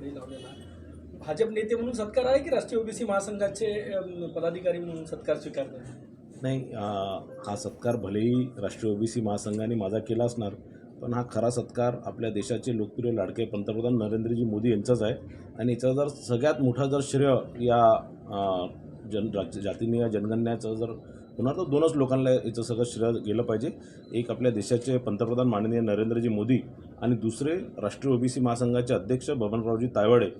फडी लावलेला. भाजप नेते म्हणून सत्कार आहे की राष्ट्रीय ओबीसी महासंघाचे पदाधिकारी म्हणून सत्कार स्वीकारतात? नाही हा सत्कार भलेही राष्ट्रीय ओबीसी महासंघाने माझा केला असणार पण हा खरा सत्कार आपल्या देशाचे लोकप्रिय लाडके पंतप्रधान नरेंद्रजी मोदी यांचाच आहे. आणि याचा जर सगळ्यात मोठा जर श्रेय या जन राज्य जातीने जनगणनेचं जर तर दोनच लोकांना याचं सगळं श्रेय गेलं पाहिजे. एक आपल्या देशाचे पंतप्रधान माननीय नरेंद्रजी मोदी आणि दुसरे राष्ट्रीय ओबीसी महासंघाचे अध्यक्ष बबनरावजी तायवाडे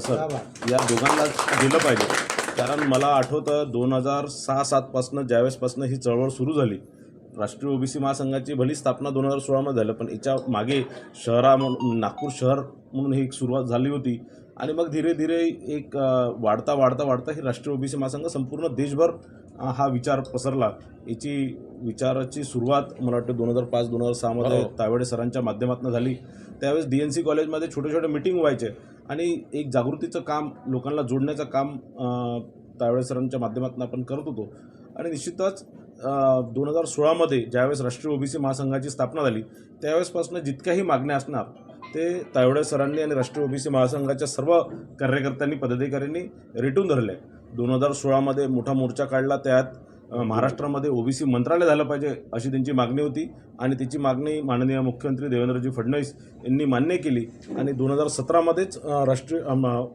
सर या दोघांना गेलं पाहिजे. कारण मला आठवतं दोन हजार सहा सातपासनं ज्यावेळेसपासनं ही चळवळ सुरू झाली राष्ट्रीय ओबीसी महासंघाची भली स्थापना दोन हजार सोळामध्ये झालं पण याच्या मागे शहरा म्हणून नागपूर शहर म्हणून ही एक सुरुवात झाली होती. आणि मग धीरे धीरे एक वाढता वाढता वाढता ही राष्ट्रीय ओबीसी महासंघ संपूर्ण देशभर हा विचार पसरला. याची विचाराची सुरुवात मला वाटतं दोन हजार पाच दोन हजार सहामध्ये तावडे सरांच्या माध्यमातून झाली. त्यावेळेस डी एन सी कॉलेजमध्ये छोटे छोटे मिटिंग व्हायचे आणि एक जागृतीचं काम लोकांना जोडण्याचं काम तावडे सरांच्या माध्यमातून आपण करत होतो. आणि निश्चितच दोन हजार सोळामध्ये ज्यावेळेस राष्ट्रीय ओबीसी महासंघाची स्थापना झाली त्यावेळेसपासून जितक्याही मागण्या असणार ते तायवडे सरांनी आणि राष्ट्रीय ओबीसी महासंघाच्या सर्व कार्यकर्त्यांनी पदाधिकाऱ्यांनी रेटून धरले. दोन हजार सोळामध्ये मोठा मोर्चा काढला. त्यात महाराष्ट्रामध्ये ओबीसी मंत्रालय झालं पाहिजे अशी त्यांची मागणी होती आणि त्याची मागणी माननीय मुख्यमंत्री देवेंद्रजी फडणवीस यांनी मान्य केली. आणि दोन हजार सतरामध्येच राष्ट्रीय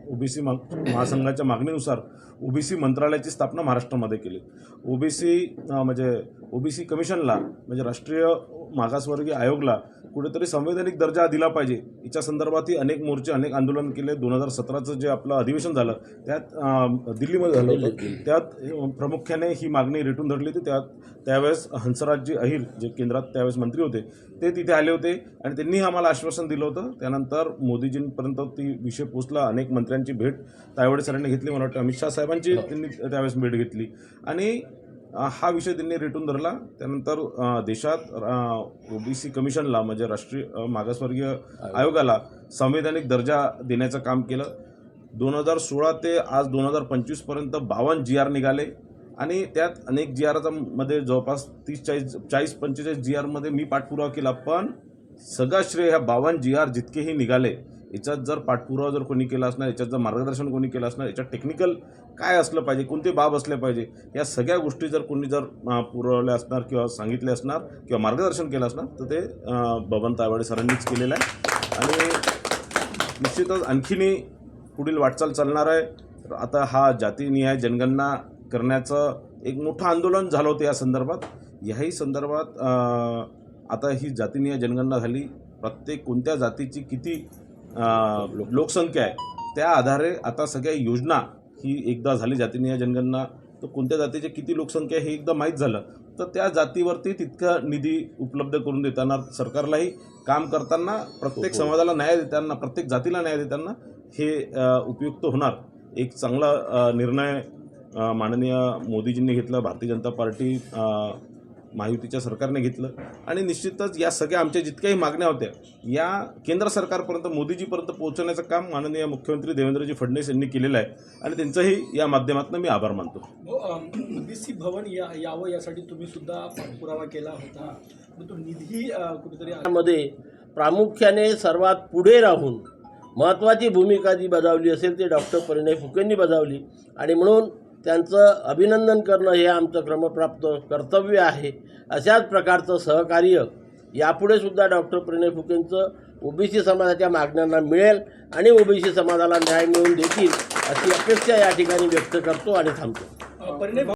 ओबीसी महासंघाच्या मागणीनुसार ओबीसी मंत्रालयाची स्थापना महाराष्ट्रामध्ये केली. ओबीसी म्हणजे ओबीसी कमिशनला म्हणजे राष्ट्रीय मागासवर्गीय आयोगला कुठेतरी संवैधानिक दर्जा दिला पाहिजे. याच्या संदर्भातही अनेक मोर्चे अनेक आंदोलन केले. दोन हजार सतराचं जे आपलं अधिवेशन झालं त्यात दिल्लीमध्ये झालं होतं. त्यात प्रामुख्याने ही मागणी रेटून धरली होती. त्यात त्यावेळेस हंसराजजी अहिर जे केंद्रात त्यावेळेस मंत्री होते ते तिथे आले होते आणि त्यांनी आम्हाला आश्वासन दिलं होतं. त्यानंतर मोदीजींपर्यंत ती विषय पोचला अनेक मंत्र्यांची भेट तायवाडे सरांनी घेतली. मला वाटतं अमित शहा साहेबांची त्यांनी त्यावेळेस भेट घेतली. आणि हा विषय त्यांनी रेटून धरला. त्यानंतर देशात ओबीसी कमिशनला म्हणजे राष्ट्रीय मागासवर्गीय आयोगाला संवैधानिक दर्जा देण्याचं काम केलं. दोन हजार सोळा ते आज दोन हजार पंचवीसपर्यंत बावन्न जी आर निघाले. आणि त्यात अनेक जी आरचा मध्ये जवळपास तीस चाळीस चाळीस पंचेचाळीस जी आरमध्ये मी पाठपुरावा केला. पण सगळं श्रेय ह्या बावन्न जी आर जितकेही निघाले याच्यात जर पाठपुरावा जर कोणी केला असणार याच्यात जर मार्गदर्शन कोणी केलं असणार याच्यात टेक्निकल काय असलं पाहिजे कोणते बाब असले पाहिजे या सगळ्या गोष्टी जर कोणी जर पुरवल्या असणार किंवा सांगितले असणार किंवा मार्गदर्शन केलं असणार तर ते बबन तायवाडे सरांनीच केलेलं आहे. आणि निश्चितच आणखीनही पुढील वाटचाल चालणार आहे. आता हा जातीनिहाय जनगणना करण्याचं एक मोठं आंदोलन झालं होतं या संदर्भात. याही संदर्भात आता ही जातीनिहाय जनगणना झाली. प्रत्येक कोणत्या जातीची किती लोकसंख्या आहे. त्या आधारे आता सगळ्या योजना ही एकदा झाली जातीनिहाय जनगणना. तर कोणत्या जातीची किती लोकसंख्या आहे हे एकदा माहीत झालं. तर त्या जातीवरती तितका निधी उपलब्ध करून देताना सरकारलाही काम करताना प्रत्येक समाजाला न्याय देताना प्रत्येक जातीला न्याय देताना हे उपयुक्त होणार. एक चांगला निर्णय माननीय मोदीजींनी घेतला. भारतीय जनता पार्टी महायुतीच्या सरकारने घेतलं. आणि निश्चितच या सगळ्या आमच्या जितक्याही मागण्या होत्या या केंद्र सरकारपर्यंत मोदीजीपर्यंत पोहोचवण्याचं काम माननीय मुख्यमंत्री देवेंद्रजी फडणवीस यांनी केलेलं आहे. आणि त्यांचंही या माध्यमातून मी आभार मानतो. ओबीसी भवन या यावं यासाठी तुम्ही सुद्धा पाठपुरावा केला होता. तो निधी कुठेतरी मध्ये प्रामुख्याने सर्वात पुढे राहून महत्त्वाची भूमिका जी बजावली असेल ती डॉक्टर परिणय फुकेंनी बजावली. आणि म्हणून त्यांचं अभिनंदन करणं हे आमचं क्रमप्राप्त कर्तव्य आहे. अशाच प्रकारचं सहकार्य यापुढे सुद्धा डॉक्टर प्रणय फुकेंचं ओबीसी समाजाच्या मागण्यांना मिळेल आणि ओबीसी समाजाला न्याय मिळवून देतील अशी अपेक्षा या ठिकाणी व्यक्त करतो आणि थांबतो.